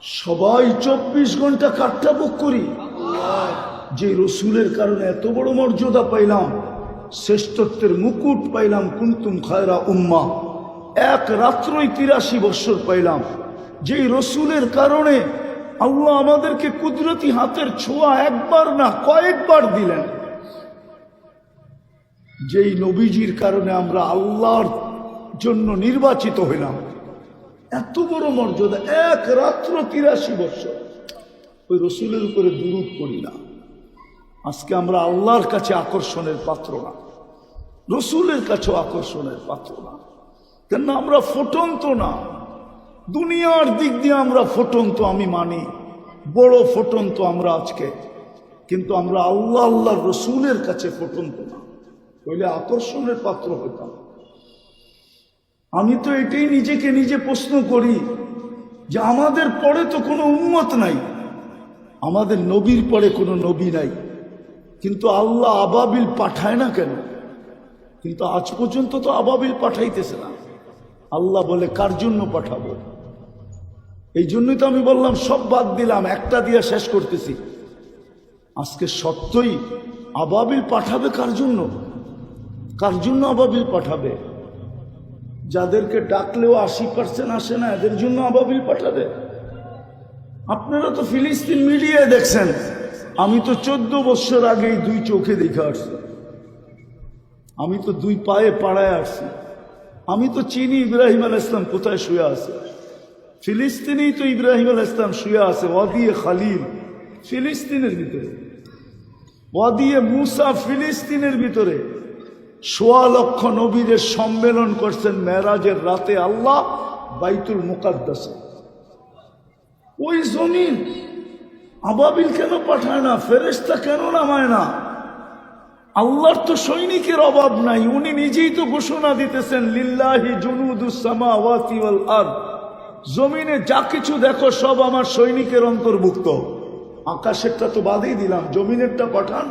সবাই চব্বিশ ঘণ্টা কাটটা বুক করি। যে রসুলের কারণে এত বড় মর্যাদা পাইলাম, শ্রেষ্ঠত্বের মুকুট পাইলাম কুন্তুম খায়রা উম্মা। এক রাত্রই তিরাশি বৎসর পাইলাম। যেই রসুলের কারণে আল্লাহ আমাদেরকে কুদরতি হাতের ছোঁয়া একবার না কয়েকবার দিলেন। যেই নবীজির কারণে আমরা আল্লাহর জন্য নির্বাচিত হইলাম। এত বড় মর্যাদা, এক রাত্র তিরাশি বছর। ওই রসুলের উপরে দুরুদ করি না। আজকে আমরা আল্লাহর কাছে আকর্ষণের পাত্র না। রসুলের কাছেও আকর্ষণের পাত্র না। কেন আমরা ফোটন্ত না। দুনিয়ার দিক দিয়ে আমরা ফোটন্ত, আমি মানি। বড় ফোটন্ত আমরা আজকে। কিন্তু আমরা আল্লাহ আল্লাহ রসুলের কাছে ফোটন্ত না। হইলে আকর্ষণের পাত্র হইতাম। আমি তো এটাই নিজেকে নিজে প্রশ্ন করি যে আমাদের পরে তো কোনো উন্মত নাই। আমাদের নবীর পরে কোনো নবী নাই। কিন্তু আল্লাহ আবাবিল পাঠায় না কেন? কিন্তু আজ পর্যন্ত তো আবাবিল পাঠাইতেছে না। আল্লাহ বলে, কার জন্য পাঠাবো? এই জন্যই তো আমি বললাম, সব বাদ দিলাম, একটা দিয়ে শেষ করতেছি। আজকে সত্যই আবাবিল পাঠাবে কার জন্য? কার জন্য আবাবিল পাঠাবে? যাদেরকে ডাকলেও আশি পার্সেন্ট আসে না, এদের জন্য আবাবিল পাঠাবে আপনারা তো ফিলিস্তিন মিডিয়ায় দেখছেন। আমি তো চোদ্দ বছর আগেই দুই চোখে দেখে আসছি। আমি তো দুই পায়ে পাড়ায় আসছি। আমি তো চিনি ইব্রাহিম আল ইসলাম কোথায় শুয়ে আছে। ফিলিস্তিনেই তো ইব্রাহিম আল ইসলাম শুয়ে আছে ওয়াদিয়ে খালিল ফিলিস্তিনের ভিতরে। ওয়াদিয়ে মুসা ফিলিস্তিনের ভিতরে। সোয়া লক্ষ নবীদের সম্মেলন করছেন মেরাজের রাতে আল্লাহ বাইতুল মুকাদ্দাসে। ওই জমিন আবাবিল কেন পাঠায় না? ফেরেস্তা কেন নামায় না? আল্লাহর তো সৈনিকের অভাব নাই, উনি নিজেই তো ঘোষণা দিতেছেন, লিল্লাহি জুনুদুসামা ওয়াতি ওয়াল জমিনে যা কিছু দেখো, সব আমার সৈনিকের অন্তর্ভুক্ত। আকাশেরটা তো বাদেই দিলাম, জমিনেরটা পাঠান।